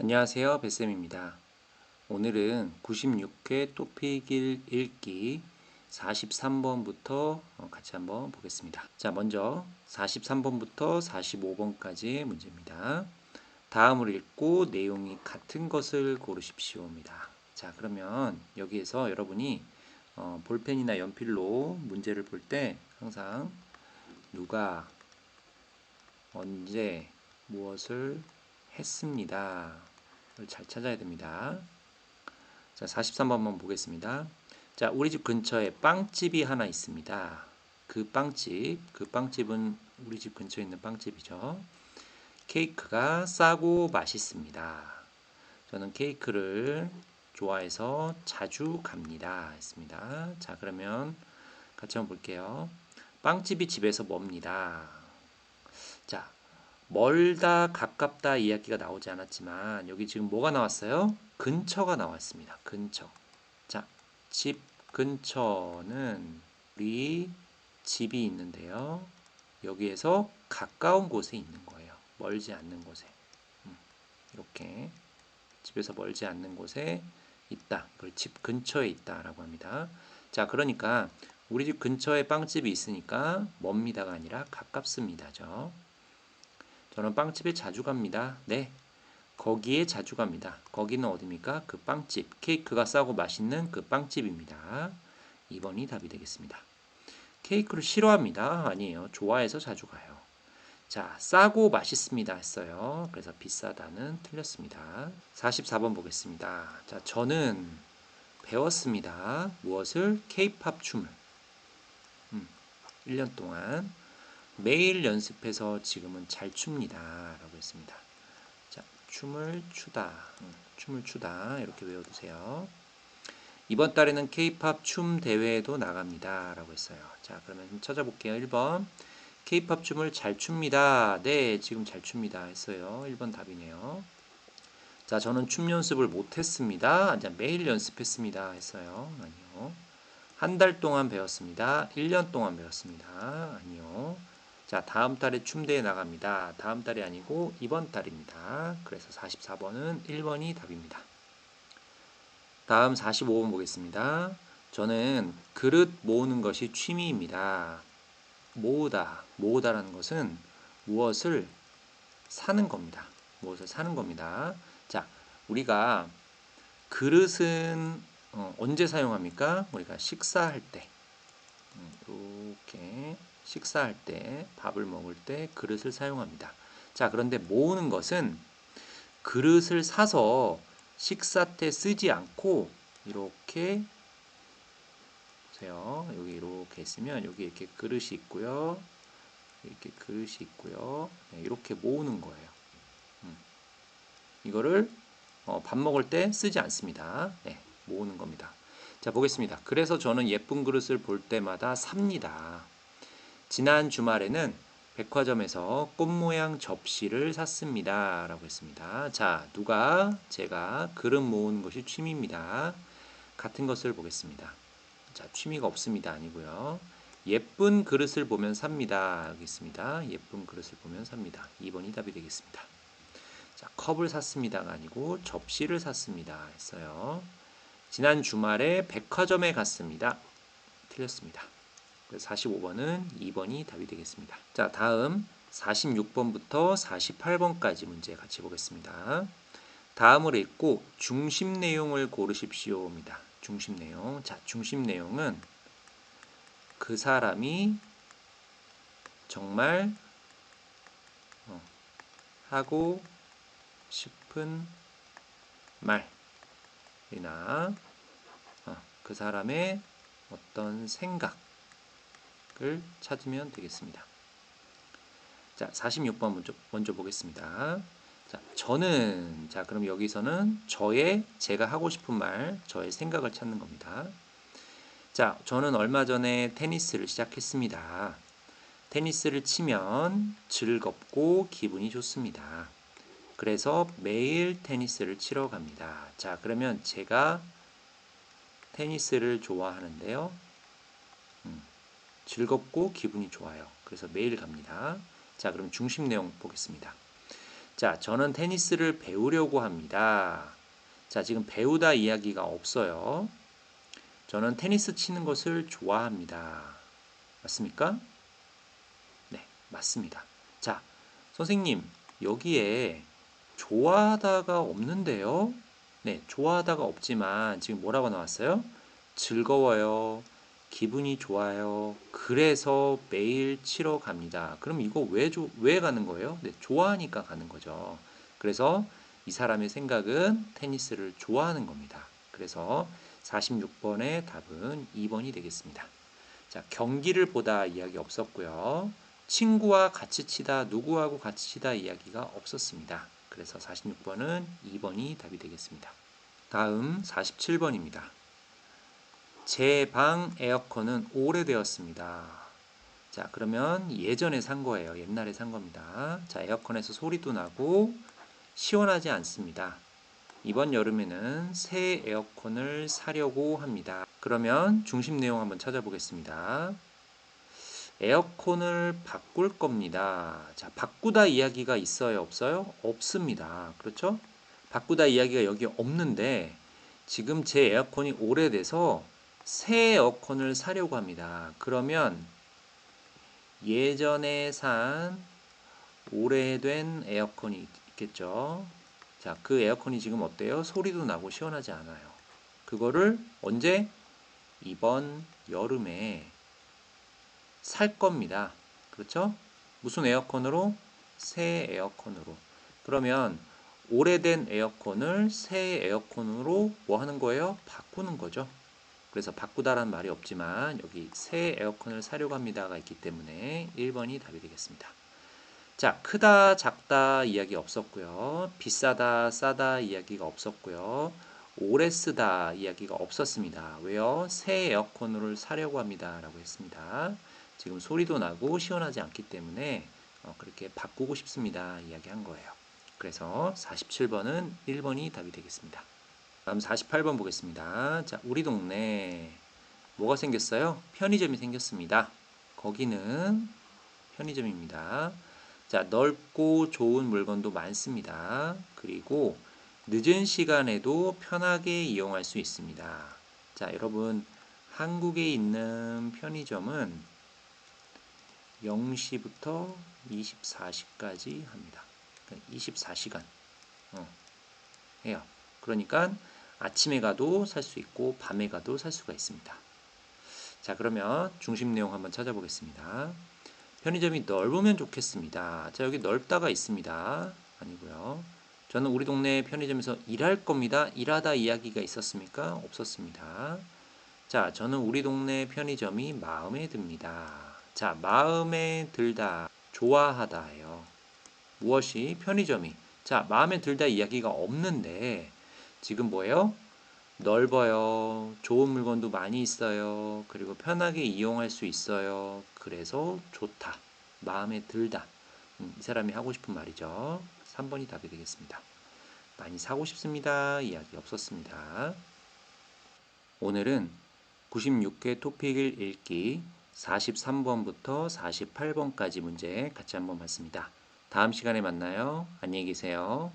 안녕하세요. 뱃쌤입니다. 오늘은 96회 토픽1 읽기 43번부터 같이 한번 보겠습니다. 자, 먼저 43번부터 45번까지의 문제입니다. 다음을 읽고 내용이 같은 것을 고르십시오입니다. 자, 그러면 여기에서 여러분이 어, 볼펜이나 연필로 문제를 볼 때 항상 누가 언제 무엇을 했습니다. 잘 찾아야 됩니다. 자, 43번 한번 보겠습니다. 자, 우리 집 근처에 빵집이 하나 있습니다. 그 빵집, 그 빵집은 우리 집 근처에 있는 빵집이죠. 케이크가 싸고 맛있습니다. 저는 케이크를 좋아해서 자주 갑니다. 했습니다. 자, 그러면 같이 한번 볼게요. 빵집이 집에서 멉니다. 자, 멀다, 가깝다 이야기가 나오지 않았지만 여기 지금 뭐가 나왔어요? 근처가 나왔습니다. 근처. 자, 집 근처는 우리 집이 있는데요. 여기에서 가까운 곳에 있는 거예요. 멀지 않는 곳에. 음, 이렇게 집에서 멀지 않는 곳에 있다. 그걸 집 근처에 있다라고 합니다. 자, 그러니까 우리 집 근처에 빵집이 있으니까 멉니다가 아니라 가깝습니다죠. 저는 빵집에 자주 갑니다. 네. 거기에 자주 갑니다. 거기는 어디입니까? 그 빵집. 케이크가 싸고 맛있는 그 빵집입니다. 2번이 답이 되겠습니다. 케이크를 싫어합니다. 아니에요. 좋아해서 자주 가요. 자, 싸고 맛있습니다 했어요. 그래서 비싸다는 틀렸습니다. 44번 보겠습니다. 자, 저는 배웠습니다. 무엇을? 케이팝 춤을. 음, 1년 동안 매일 연습해서 지금은 잘 춥니다. 라고 했습니다. 자, 춤을 추다. 음, 춤을 추다. 이렇게 외워두세요. 이번 달에는 케이팝 춤 대회에도 나갑니다. 라고 했어요. 자, 그러면 찾아볼게요. 1번. 케이팝 춤을 잘 춥니다. 네, 지금 잘 춥니다. 했어요. 1번 답이네요. 자, 저는 춤 연습을 못했습니다. 자, 매일 연습했습니다. 했어요. 아니요. 한 달 동안 배웠습니다. 1년 동안 배웠습니다. 아니요. 자, 다음 달에 춤대에 나갑니다. 다음 달이 아니고 이번 달입니다. 그래서 44번은 1번이 답입니다. 다음 45번 보겠습니다. 저는 그릇 모으는 것이 취미입니다. 모으다, 모으다라는 것은 무엇을 사는 겁니다. 무엇을 사는 겁니다. 자, 우리가 그릇은 어, 언제 사용합니까? 우리가 식사할 때. 이렇게 음, 식사할 때, 밥을 먹을 때 그릇을 사용합니다. 자, 그런데 모으는 것은 그릇을 사서 식사 때 쓰지 않고 이렇게 보세요. 여기 이렇게 있으면 여기 이렇게 그릇이 있고요. 이렇게 그릇이 있고요. 네, 이렇게 모으는 거예요. 음. 이거를 어, 밥 먹을 때 쓰지 않습니다. 네, 모으는 겁니다. 자, 보겠습니다. 그래서 저는 예쁜 그릇을 볼 때마다 삽니다. 지난 주말에는 백화점에서 꽃 모양 접시를 샀습니다. 라고 했습니다. 자, 누가 제가 그릇 모으는 것이 취미입니다. 같은 것을 보겠습니다. 자, 취미가 없습니다. 아니고요. 예쁜 그릇을 보면 삽니다. 여기 있습니다. 예쁜 그릇을 보면 삽니다. 2번이 답이 되겠습니다. 자, 컵을 샀습니다가 아니고 접시를 샀습니다. 했어요. 지난 주말에 백화점에 갔습니다. 틀렸습니다. 45번은 2번이 답이 되겠습니다. 자, 다음 46번부터 48번까지 문제 같이 보겠습니다. 다음을 읽고 중심 내용을 고르십시오입니다. 중심 내용. 자, 중심 내용은 그 사람이 정말 어, 하고 싶은 말이나 어, 그 사람의 어떤 생각 을 찾으면 되겠습니다. 자, 46번 먼저, 먼저 보겠습니다. 자, 저는, 자, 그럼 여기서는 저의, 제가 하고 싶은 말, 저의 생각을 찾는 겁니다. 자, 저는 얼마 전에 테니스를 시작했습니다. 테니스를 치면 즐겁고 기분이 좋습니다. 그래서 매일 테니스를 치러 갑니다. 자, 그러면 제가 테니스를 좋아하는데요. 음. 즐겁고 기분이 좋아요. 그래서 매일 갑니다. 자, 그럼 중심 내용 보겠습니다. 자, 저는 테니스를 배우려고 합니다. 자, 지금 배우다 이야기가 없어요. 저는 테니스 치는 것을 좋아합니다. 맞습니까? 네, 맞습니다. 자, 선생님, 여기에 좋아하다가 없는데요. 네, 좋아하다가 없지만 지금 뭐라고 나왔어요? 즐거워요. 기분이 좋아요. 그래서 매일 치러 갑니다. 그럼 이거 왜, 조, 왜 가는 거예요? 네, 좋아하니까 가는 거죠. 그래서 이 사람의 생각은 테니스를 좋아하는 겁니다. 그래서 46번의 답은 2번이 되겠습니다. 자, 경기를 보다 이야기 없었고요. 친구와 같이 치다, 누구하고 같이 치다 이야기가 없었습니다. 그래서 46번은 2번이 답이 되겠습니다. 다음 47번입니다. 제 방 에어컨은 오래되었습니다. 자, 그러면 예전에 산 거예요. 옛날에 산 겁니다. 자, 에어컨에서 소리도 나고 시원하지 않습니다. 이번 여름에는 새 에어컨을 사려고 합니다. 그러면 중심 내용 한번 찾아보겠습니다. 에어컨을 바꿀 겁니다. 자, 바꾸다 이야기가 있어요, 없어요? 없습니다. 그렇죠? 바꾸다 이야기가 여기 없는데 지금 제 에어컨이 오래돼서 새 에어컨을 사려고 합니다. 그러면 예전에 산 오래된 에어컨이 있겠죠. 자, 그 에어컨이 지금 어때요? 소리도 나고 시원하지 않아요. 그거를 언제? 이번 여름에 살 겁니다. 그렇죠? 무슨 에어컨으로? 새 에어컨으로. 그러면 오래된 에어컨을 새 에어컨으로 뭐 하는 거예요? 바꾸는 거죠. 그래서 바꾸다라는 말이 없지만 여기 새 에어컨을 사려고 합니다가 있기 때문에 1번이 답이 되겠습니다. 자, 크다, 작다 이야기 없었고요. 비싸다, 싸다 이야기가 없었고요. 오래 쓰다 이야기가 없었습니다. 왜요? 새 에어컨을 사려고 합니다. 라고 했습니다. 지금 소리도 나고 시원하지 않기 때문에 어, 그렇게 바꾸고 싶습니다. 이야기한 거예요. 그래서 47번은 1번이 답이 되겠습니다. 다음 48번 보겠습니다. 자, 우리 동네 뭐가 생겼어요? 편의점이 생겼습니다. 거기는 편의점입니다. 자, 넓고 좋은 물건도 많습니다. 그리고 늦은 시간에도 편하게 이용할 수 있습니다. 자, 여러분, 한국에 있는 편의점은 0시부터 24시까지 합니다. 24시간 어, 해요. 그러니까 아침에 가도 살 수 있고 밤에 가도 살 수가 있습니다. 자, 그러면 중심 내용 한번 찾아보겠습니다. 편의점이 넓으면 좋겠습니다. 자, 여기 넓다가 있습니다. 아니고요. 저는 우리 동네 편의점에서 일할 겁니다. 일하다 이야기가 있었습니까? 없었습니다. 자, 저는 우리 동네 편의점이 마음에 듭니다. 자, 마음에 들다, 좋아하다예요. 무엇이 편의점이 자, 마음에 들다 이야기가 없는데 지금 뭐예요? 넓어요. 좋은 물건도 많이 있어요. 그리고 편하게 이용할 수 있어요. 그래서 좋다. 마음에 들다. 음, 이 사람이 하고 싶은 말이죠. 3번이 답이 되겠습니다. 많이 사고 싶습니다. 이야기 없었습니다. 오늘은 96회 토픽을 읽기 43번부터 48번까지 문제 같이 한번 봤습니다. 다음 시간에 만나요. 안녕히 계세요.